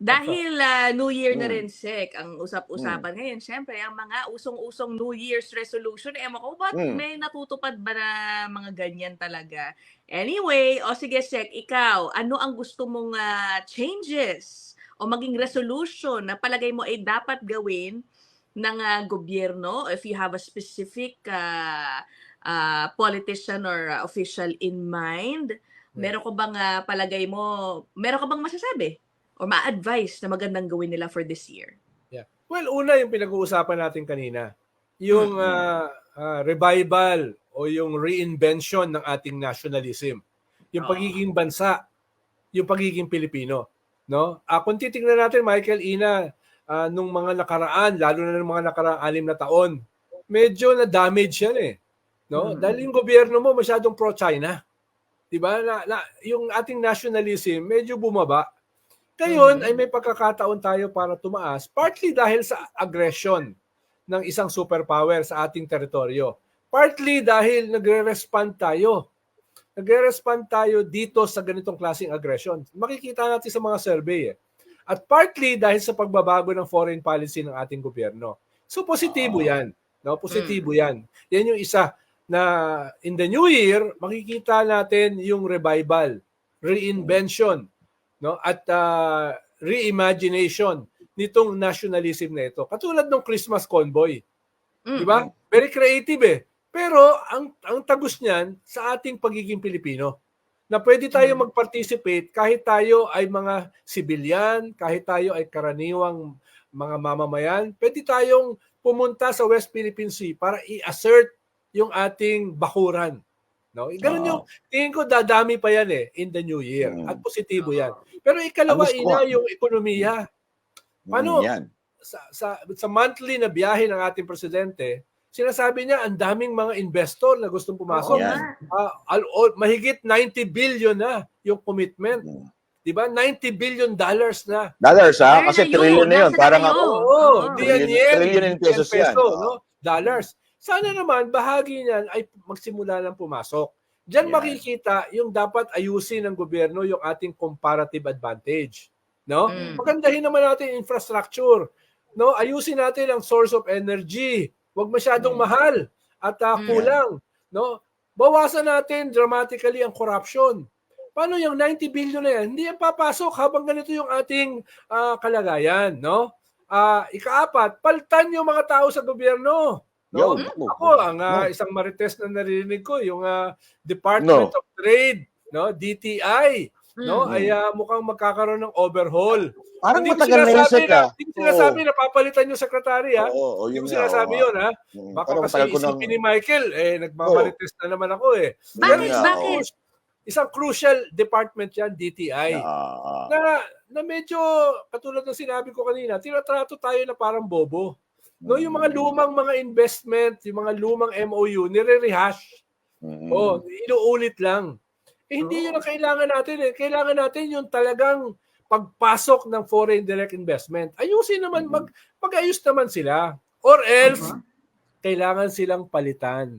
Dahil ah, New Year na Mm. rin, Sek, ang usap-usapan ngayon, syempre, ang mga usong-usong New Year's resolution, eh, ko, ba't Mm. may natutupad ba na mga ganyan talaga? Anyway, o sige, Sek, ikaw, ano ang gusto mong ah, changes o maging resolution na palagay mo ay dapat gawin ng ah, gobyerno if you have a specific ah, ah, politician or ah, official in mind? Meron ko bang ah, palagay mo, meron ka bang masasabi? Or ma-advise na magandang gawin nila for this year? Well, una yung pinag-uusapan natin kanina, yung Mm. ah, ah, revival o yung reinvention ng ating nationalism. Yung Oo. pagiging bansa, yung pagiging Pilipino, no? Ah, kung titingnan natin Michael Ina ah, nung mga nakaraan, lalo na nung mga nakaraang anim na taon, medyo na damage yan eh. No? Mm. Dahil yung gobyerno mo masyadong pro-China. 'Di ba? Na, na, yung ating nationalism medyo bumaba. Ngayon Mhm. ay may pagkakataon tayo para tumaas, partly dahil sa aggression ng isang superpower sa ating teritoryo. Partly dahil nagre-respond tayo. Nagre-respond tayo dito sa ganitong klaseng aggression. Makikita natin sa mga survey eh. At partly dahil sa pagbabago ng foreign policy ng ating gobyerno. So positibo Oo. 'yan, no? Positibo 'yan. Yan yung isa na in the new year makikita natin yung revival, reinvention, no? At uh, reimagination nitong nationalism na ito. Katulad ng Christmas convoy, Mm. di ba? Very creative eh. Pero ang ang tagus niyan sa ating pagiging Pilipino na pwede tayo Mm. mag-participate kahit tayo ay mga sibilyan, kahit tayo ay karaniwang mga mamamayan, pwede tayong pumunta sa West Philippine Sea para i-assert yung ating bakuran. No? Ganun Oo. yung tingin ko dadami pa yan eh in the new year Mm. at positibo yan. Pero ikalawa ina ko- yung ekonomiya Paano? Mm, yan. sa, sa, sa monthly na biyahe ng ating presidente, sinasabi niya ang daming mga investor na gustong pumasok. Oo Yan. nga. Ah, al- o- mahigit 90 billion na yung commitment. Mm. 'Di ba? 90 billion dollars na. Dollars ha? Kasi na trillion na yun. Parang ako. Oo, di yan Trillion- trillion in pesos yan. peso, Oo. no? Dollars. Sana naman bahagi niyan ay magsimula ng pumasok. Diyan Yan. makikita yung dapat ayusin ng gobyerno yung ating comparative advantage. No? Mm. Pagandahin naman natin infrastructure. No, ayusin natin ang source of energy. Huwag masyadong Mm. mahal at Mm. kulang, no? Bawasan natin dramatically ang corruption. Paano yung 90 billion na yan? Hindi yan papasok habang ganito yung ating ah, kalagayan, no? Ah, ikaapat, paltan yung mga tao sa gobyerno. No? Yo, Ako, ang ah, isang marites na narinig ko, yung No. Department of Trade, no, DTI, no, Mm. ay ah, mukhang magkakaroon ng overhaul. Parang Hindi ko matagal na yun, na, ah. hindi ko sinasabi na papalitan yung sekretary, ha? Oo, Hindi yun ko nga, sinasabi yun, ha? Mm, Baka pero kasi ko isipin ni Michael, eh, nagmamarites na naman ako, eh. Bakit? nga, Bakit? Isang crucial department yan, DTI. Ah, Na, na medyo, katulad ng sinabi ko kanina, tinatrato tayo na parang bobo. No, yung mga lumang mga investment, yung mga lumang MOU, nire-rehash. mm, Oh, inuulit lang. Eh, hindi yun ang kailangan natin eh. Kailangan natin yung talagang pagpasok ng foreign direct investment. Ayusin naman, mag, mag-ayos naman sila. Or else, Uh-huh. kailangan silang palitan.